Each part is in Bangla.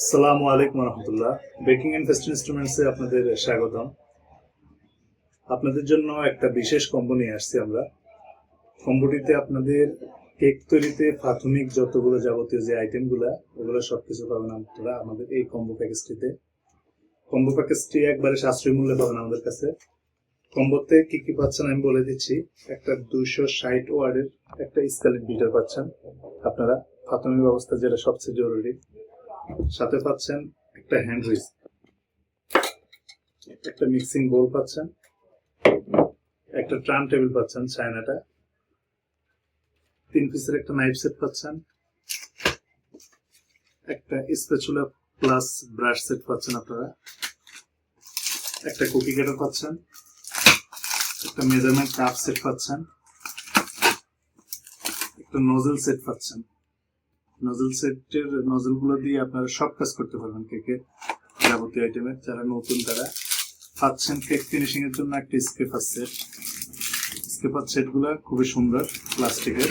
আসসালামু আলাইকুম রহমতুল্লাহ বেকিং এন্ড ফেস্ট ইনস্ট্রুমেন্টসে আপনাদের স্বাগতম। আপনাদের জন্য একটা বিশেষ কম্বো নিয়ে আসছি আমরা। কম্বোটিতে আপনাদের কেক তৈরিতে প্রাথমিক যতগুলো যাবতীয় যে আইটেমগুলো ওগুলো সবকিছু পাবেন আপনারা আমাদের এই কম্বো প্যাকেজটিতে কম্বো প্যাকেজটি একবারে সাশ্রয়ী মূল্যে পাবেন আমাদের কাছে। কম্বোতে কি কি পাচ্ছেন আমি বলে দিচ্ছি। একটা দুইশো ষাট ওয়ার্ডের একটা স্কেলিন বিটার পাচ্ছেন আপনারা। প্রাথমিক অবস্থা যেটা সবচেয়ে জরুরি। সাথে পাচ্ছেন একটা হ্যান্ড হুইস একটা মিক্সিং বোল পাচ্ছেন, একটা ট্রান টেবিল পাচ্ছেন চায়নাটা, তিন পিসের একটা নাইফ সেট পাচ্ছেন, একটা স্পেচুলা প্লাস ব্রাশ সেট পাচ্ছেন আপনারা, একটা কুকি কাটার পাচ্ছেন, একটা মেজারমেন্ট কাপ সেট পাচ্ছেন, একটা নজল সেট পাচ্ছেন। নজল সেটের নজলগুলো দিয়ে আপনারা সব কাজ করতে পারবেন কেকের যাবতীয় আইটেমের যারা নতুন, তারা পাচ্ছেন কেক ফিনিশিং এর জন্য একটা স্কেপার সেট স্কেপার সেটগুলো খুবই সুন্দর প্লাস্টিকের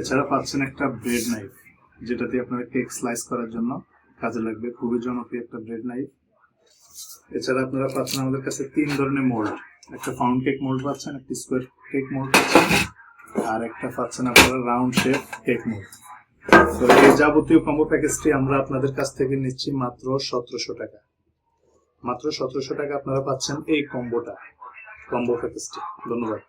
এছাড়া পাচ্ছেন একটা ব্রেড নাইফ যেটা দিয়ে আপনারা কেক স্লাইস করার জন্য কাজে লাগবে। খুবই জনপ্রিয় একটা ব্রেড নাইফ এছাড়া আপনারা পাচ্ছেন আমাদের কাছে তিন ধরনের মোল্ড একটা ফাউন্ড কেক মোল্ড পাচ্ছেন, একটা স্কোয়ার কেক মোল্ড পাচ্ছেন, আর একটা পাচ্ছেন আপনারা রাউন্ড শেপ কেক মোল্ড তো এই যাবতীয় কম্বো প্যাকেজটি আমরা আপনাদের কাছ থেকে নিচ্ছি মাত্র সতেরোশো টাকা। মাত্র সতেরোশো টাকা আপনারা পাচ্ছেন এই কম্বোটা কম্বো প্যাকেজটি ধন্যবাদ।